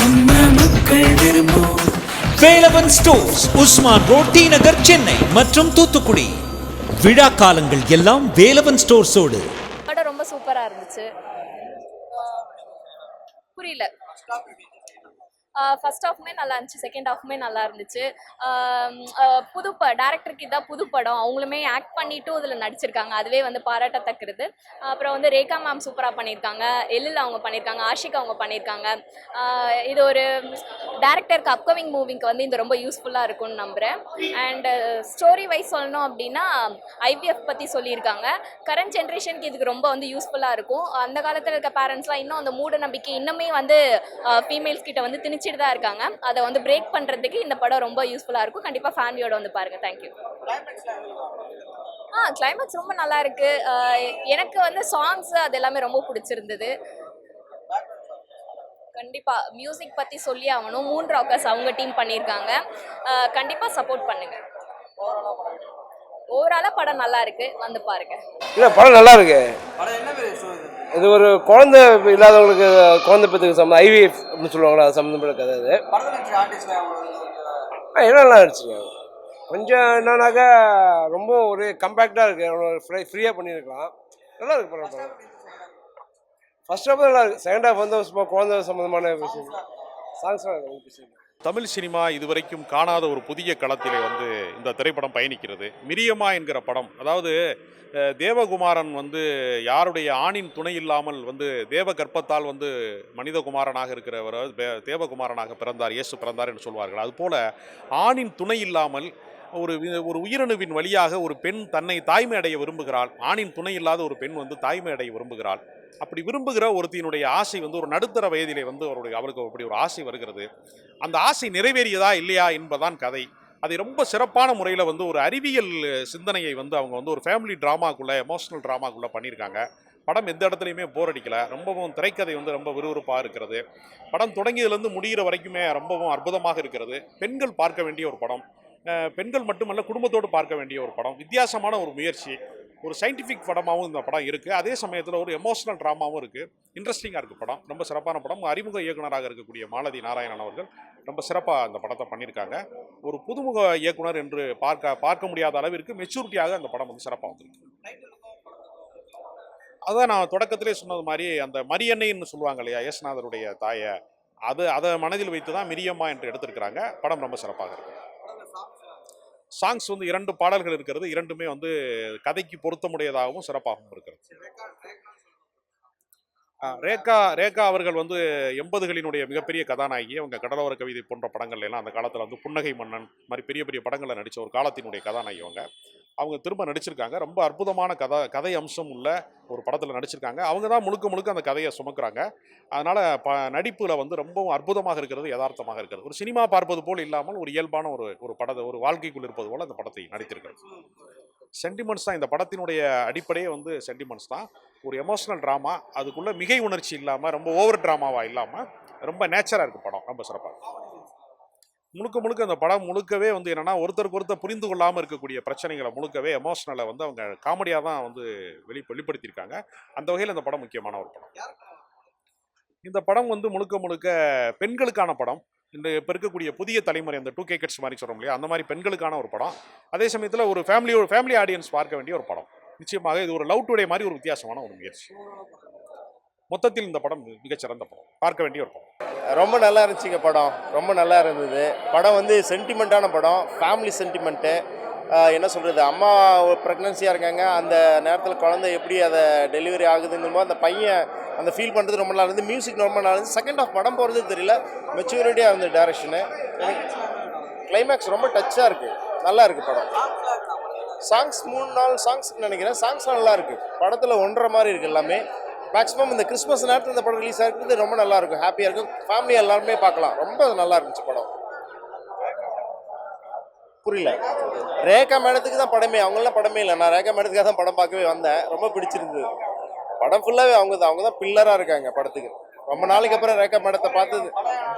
நம்ம மக்கள் விரும்பும் Velavan stores Usman road T Nagar Chennai மற்றும் தூத்துக்குடி. விழா காலங்கள் எல்லாம் வேலவன் ஸ்டோர்ஸோடு. படம் ரொம்ப சூப்பரா இருந்துச்சு. புரியல. ஃபர்ஸ்ட் ஹாஃப்மே நல்லா இருந்துச்சு செகண்ட் ஹாஃப்மே நல்லா இருந்துச்சு. புதுப்ப புது ப டேரக்டருக்கு இதான் புது படம். அவங்களுமே ஆக்ட் பண்ணிட்டும் இதில் நடிச்சிருக்காங்க. அதுவே வந்து பாராட்டத்தக்கிறது அப்புறம் வந்து ரேகா மேம் சூப்பராக பண்ணியிருக்காங்க எல்லில் அவங்க பண்ணியிருக்காங்க ஆஷிக் அவங்க பண்ணியிருக்காங்க இது ஒரு டேரக்டருக்கு அப்கமிங் மூவிங்க்கு வந்து இது ரொம்ப யூஸ்ஃபுல்லாக இருக்கும்னு நம்புகிறேன் அண்ட் ஸ்டோரி வைஸ் சொல்லணும் அப்படின்னா ஐவிஎஃப் பற்றி சொல்லியிருக்காங்க. கரண்ட் ஜென்ரேஷனுக்கு இதுக்கு ரொம்ப வந்து யூஸ்ஃபுல்லாக இருக்கும். அந்த காலத்தில் இருக்க பேரண்ட்ஸ்லாம் இன்னும் அந்த மூட நம்பிக்கை இன்னுமே வந்து ஃபீமேல்ஸ் கிட்ட வந்து திணிச்சிட்டு தான் இருக்காங்க. அதை வந்து பிரேக் பண்ணுறதுக்கு இந்த படம் ரொம்ப யூஸ்ஃபுல்லாக இருக்கும். கண்டிப்பாக ஃபேமிலியோட வந்து பாருங்கள் தேங்க்யூ ஆ கிளைமேக்ஸ் ரொம்ப நல்லா இருக்கு. எனக்கு வந்து சாங்ஸ் அது எல்லாமே ரொம்ப பிடிச்சிருந்தது. கண்டிப்பா மியூசிக் பத்தி சொல்லி ஆகணும். மூன் ராக்கர்ஸ் அவங்க டீம் பண்ணியிருக்காங்க. ஆஹ் கண்டிப்பா சப்போர்ட் பண்ணுங்க. ஓவராலா படம் நல்லா இருக்கு. வந்து பாருங்க. இல்லை படம் நல்லா இருக்கு. இது ஒரு குழந்தை இல்லாதவங்களுக்கு குழந்தை பெற்றுக்கு சம்மந்தம் ஐவிஎஃப் அப்படின்னு சொல்லுவாங்களா அது சம்மந்தப்பட்ட கதை அது. ஆ எல்லாம் நல்லா இருந்துச்சுங்க கொஞ்சம் என்னன்னாக்கா ரொம்ப ஒரு கம்பேக்டாக இருக்குது ஃப்ரீ ஃப்ரீயாக பண்ணியிருக்கலாம். நல்லா இருக்கு படம் படம். ஃபர்ஸ்ட் ஹாஃப் நல்லா இருக்கு. செகண்ட் ஹாஃப் வந்து சும்மா குழந்தை சம்மந்தமான விஷயம். சாங்ஸ்லாம் இருக்கு? விஷயம் தமிழ் சினிமா இதுவரைக்கும் காணாத ஒரு புதிய களத்திலே வந்து இந்த திரைப்படம் பயணிக்கிறது. மிரியம்மா என்கிற படம். அதாவது தேவகுமாரன் வந்து யாருடைய ஆணின் துணை இல்லாமல் வந்து தேவ கர்ப்பத்தால் வந்து மனிதகுமாரனாக இருக்கிறவர் தேவகுமாரனாக பிறந்தார் இயேசு பிறந்தார் என்று சொல்வார்கள். அதுபோல ஆணின் துணை இல்லாமல் ஒரு ஒரு உயிரணுவின் வழியாக ஒரு பெண் தன்னை தாய்மை அடைய விரும்புகிறாள். ஆணின் துணை இல்லாத ஒரு பெண் வந்து தாய்மை அடைய விரும்புகிறாள். அப்படி விரும்புகிற ஒருத்தியினுடைய ஆசை வந்து ஒரு நடுத்தர வயதிலே வந்து அவருடைய அவருக்கு அப்படி ஒரு ஆசை வருகிறது. அந்த ஆசை நிறைவேறியதா இல்லையா என்பதான் கதை. அதை ரொம்ப சிறப்பான முறையில் வந்து ஒரு அறிவியல் சிந்தனையை வந்து அவங்க வந்து ஒரு ஃபேமிலி ட்ராமாக்குள்ளே எமோஷனல் ட்ராமாக்குள்ளே பண்ணியிருக்காங்க. படம் எந்த இடத்துலையுமே போர் அடிக்கலை. ரொம்பவும் திரைக்கதை வந்து ரொம்ப விறுவிறுப்பாக இருக்கிறது. படம் தொடங்கியதுலேருந்து முடிகிற வரைக்குமே ரொம்பவும் அற்புதமாக இருக்கிறது. பெண்கள் பார்க்க வேண்டிய ஒரு படம். பெண்கள் மட்டுமல்ல குடும்பத்தோடு பார்க்க வேண்டிய ஒரு படம். வித்தியாசமான ஒரு முயற்சி. ஒரு சயின்டிஃபிக் படமாகவும் இந்த படம் இருக்குது அதே சமயத்தில் ஒரு எமோஷனல் ட்ராமாவும் இருக்குது இன்ட்ரெஸ்டிங்காக இருக்குது படம். ரொம்ப சிறப்பான படம். அறிமுக இயக்குனராக இருக்கக்கூடிய மாலதி நாராயணன் அவர்கள் ரொம்ப சிறப்பாக அந்த படத்தை பண்ணியிருக்காங்க. ஒரு புதுமுக இயக்குனர் என்று பார்க்க பார்க்க முடியாத அளவிற்கு மெச்சூரிட்டியாக அந்த படம் வந்து சிறப்பாக வந்திருக்கு. அதான் நான் தொடக்கத்திலே சொன்னது மாதிரி அந்த மரியன்னைன்னு சொல்லுவாங்க இல்லையா யேசுநாதருடைய தாயை. அது அதை மனதில் வைத்து தான் மிரியம்மா என்று எடுத்திருக்கிறாங்க. படம் ரொம்ப சிறப்பாக இருக்குது சாங்ஸ் வந்து இரண்டு பாடல்கள் இருக்கிறது. இரண்டுமே வந்து கதைக்கு பொருத்தமுடையதாகவும் சிறப்பாகவும் இருக்கிறது. ரேகா ரேகா அவர்கள் வந்து எண்பதுகளினுடைய மிகப்பெரிய கதாநாயகி. அவங்க கடலோர கவிதை போன்ற படங்கள் எல்லாம் அந்த காலத்தில் வந்து புன்னகை மன்னன் மாதிரி பெரிய பெரிய படங்களில் நடித்த ஒரு காலத்தினுடைய கதாநாயகி அவங்க. அவங்க திரும்ப நடிச்சிருக்காங்க. ரொம்ப அற்புதமான கதை கதை அம்சம் உள்ள ஒரு படத்தில் நடிச்சிருக்காங்க. அவங்க தான் முழுக்க முழுக்க அந்த கதையை சுமக்குறாங்க. அதனால் ப நடிப்பில் வந்து ரொம்பவும் அற்புதமாக இருக்கிறது யதார்த்தமாக இருக்கிறது. ஒரு சினிமா பார்ப்பது போல் இல்லாமல் ஒரு இயல்பான ஒரு ஒரு படத்தை ஒரு வாழ்க்கைக்குள் இருப்பது போல் அந்த படத்தை நடித்திருக்கிறது சென்டிமெண்ட்ஸ் தான். இந்த படத்தினுடைய அடிப்படையே வந்து சென்டிமெண்ட்ஸ் தான். ஒரு எமோஷனல் ட்ராமா அதுக்குள்ளே மிகை உணர்ச்சி இல்லாமல் ரொம்ப ஓவர் ட்ராமாவாக இல்லாமல் ரொம்ப நேச்சராக இருக்குது படம். ரொம்ப சிறப்பாக முழுக்க முழுக்க அந்த படம் முழுக்கவே வந்து என்னன்னா ஒருத்தருக்கு ஒருத்தர் புரிந்து கொள்ளாமல் இருக்கக்கூடிய பிரச்சனைகளை முழுக்கவே எமோஷனலை வந்து அவங்க காமெடியாக தான் வந்து வெளி வெளிப்படுத்தியிருக்காங்க. அந்த வகையில் இந்த படம் முக்கியமான ஒரு படம். இந்த படம் வந்து முழுக்க முழுக்க பெண்களுக்கான படம். இந்த இப்போ இருக்கக்கூடிய புதிய தலைமுறை அந்த டூ கே கிட்ஸ் மாதிரி சொல்கிறோம் இல்லையா அந்த மாதிரி பெண்களுக்கான ஒரு படம். அதே சமயத்தில் ஒரு ஃபேமிலி ஒரு ஃபேமிலி ஆடியன்ஸ் பார்க்க வேண்டிய ஒரு படம். நிச்சயமாக இது ஒரு லவ் டுடே மாதிரி ஒரு வித்தியாசமான ஒரு முயற்சி. மொத்தத்தில் இந்த படம் மிகச்சிறந்த படம். பார்க்க வேண்டிய ஒரு படம். ரொம்ப நல்லா இருந்துச்சுங்க படம். ரொம்ப நல்லா இருந்தது. படம் வந்து சென்டிமெண்ட்டான படம். ஃபேமிலி சென்டிமெண்ட்டு என்ன சொல்கிறது அம்மா ப்ரெக்னன்சியாக இருக்காங்க. அந்த நேரத்தில் குழந்தை எப்படி அதை டெலிவரி ஆகுதுங்கும்போது அந்த பையன் அந்த ஃபீல் பண்ணுறது ரொம்ப நல்லா இருந்தது. மியூசிக் ரொம்ப நல்லா இருந்தது. செகண்ட் ஆஃப் படம் போகிறது தெரியல. மெச்சூரிட்டியாக இருந்தது டேரக்ஷனு கிளைமேக்ஸ் ரொம்ப டச்சாக இருக்குது நல்லா இருக்குது படம். சாங்ஸ் மூணு நாள் சாங்ஸ் நினைக்கிறேன். சாங்ஸ் நல்லா இருக்குது படத்தில் ஒன்றரை மாதிரி இருக்குது எல்லாமே. மேக்ஸிமம் இந்த கிறிஸ்மஸ் நேரத்தில் இந்த படம் ரிலீஸ் ஆகிறது ரொம்ப நல்லா இருக்கும். ஹாப்பியாக இருக்கும். ஃபேமிலி எல்லாருமே பார்க்கலாம். ரொம்ப நல்லா இருந்துச்சு படம். புரியல. ரேகா மேடத்துக்கு தான் படமே. அவங்களாம் படமே இல்லை. நான் ரேகா மேடத்துக்காக தான் படம் பார்க்கவே வந்தேன். ரொம்ப பிடிச்சிருந்தது. படம் ஃபுல்லாகவே அவங்க தான். அவங்க தான் பில்லராக இருக்காங்க படத்துக்கு. ரொம்ப நாளைக்கு அப்புறம் ரேகா மேடத்தை பார்த்தது.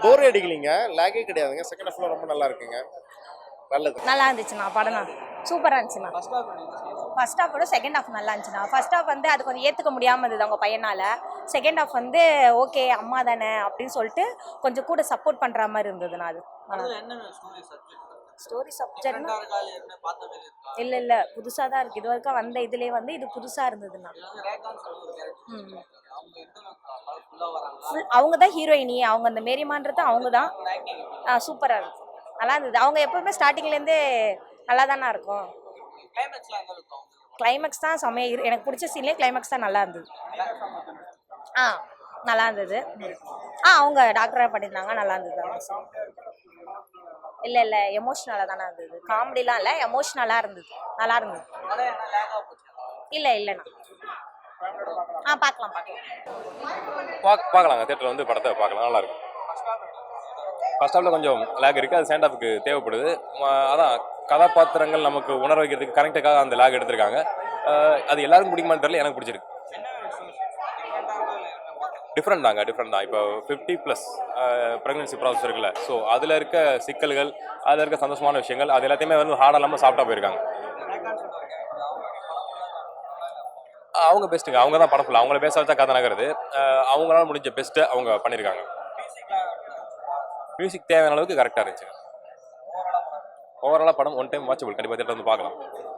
போரே அடிக்கலிங்க. லேகே கிடையாதுங்க. செகண்ட் ஹாஃப்ல ரொம்ப நல்லா இருக்குங்க. நல்லது. நல்லா இருந்துச்சுண்ணா படம் சூப்பராக இருந்துச்சுண்ணா. ஃபர்ஸ்ட் ஹாஃபோட செகண்ட் ஹாஃப் நல்லா இருந்துச்சுண்ணா. ஃபர்ஸ்ட் ஹாஃப் வந்து அது கொஞ்சம் ஏற்றுக்க முடியாமல் இருந்தது அவங்க பையனால். செகண்ட் ஹாஃப் வந்து ஓகே அம்மா தானே அப்படின்னு சொல்லிட்டு கொஞ்சம் கூட சப்போர்ட் பண்ணுற மாதிரி இருந்ததுண்ணா அது. ஸ்டோரி சப்ஜெக்ட்னா இல்லை இல்லை புதுசாக தான் இருக்குது இது வரைக்கும் வந்த இதுலேயே வந்து இது புதுசாக இருந்ததுண்ணா. ம். அவங்க தான் ஹீரோயினி அவங்க அந்த மேரிமான்றது அவங்க தான். ஆ சூப்பராக இருந்துச்சு நல்லா இருந்தது. அவங்க எப்பவுமே ஸ்டார்டிங்லேருந்தே நல்லா தானே இருக்கும். கிளைமேக்ஸ் தான் செம்மையா இரு எனக்கு பிடிச்ச சீன்லேயே கிளைமேக்ஸ் தான் நல்லா இருந்தது. ஆ நல்லா இருந்தது. ஆ அவங்க டாக்டராக பண்ணியிருந்தாங்க நல்லா இருந்தது. இல்லை இல்லை எமோஷ்னலாக தானே இருந்தது. காமெடிலாம் இல்லை எமோஷ்னலாக இருந்தது. நல்லா இருந்தது. இல்லை இல்லைண்ணா ஆ பார்க்கலாம் பார்க்கலாம். பார்க்க பார்க்கலாங்க. தேட்டரில் வந்து படத்தை பார்க்கலாம். நல்லா இருக்கும். ஃபர்ஸ்ட் ஹாஃபில் கொஞ்சம் லேக் இருக்குது அது செகண்ட் ஹாஃபுக்கு தேவைப்படுது. அதான் கதாபாத்திரங்கள் நமக்கு உணர வைக்கிறதுக்கு கரெக்டுக்காக அந்த லேக் எடுத்திருக்காங்க. அது எல்லாருக்கும் பிடிக்குமான்னு தெரியல எனக்கு பிடிச்சிருக்கு. டிஃப்ரெண்ட் தாங்க டிஃப்ரெண்ட் தான். இப்போ ஃபிஃப்டி ப்ளஸ் ப்ரெக்னன்சி ப்ராசஸ் இருக்குல்ல. ஸோ அதில் இருக்க சிக்கல்கள் அதில் இருக்க சந்தோஷமான விஷயங்கள் அது எல்லாத்தையுமே வந்து ஹார்ட் இல்லாமல் சாப்பிட்டா போயிருக்காங்க. அவங்க பெஸ்ட்டுங்க அவங்க தான் படம் ஃபுல்லாக அவங்கள பேச வச்சா கதை நகருது. அவங்களால முடிஞ்ச பெஸ்ட்டை அவங்க பண்ணியிருக்காங்க மியூசிக் தேவையான அளவுக்கு கரெக்டாக இருந்துச்சு. ஓவராலாக படம் ஒன் டைம் வாட்சபிள் கண்டிப்பாக தேட்டர் வந்து பார்க்கலாம்.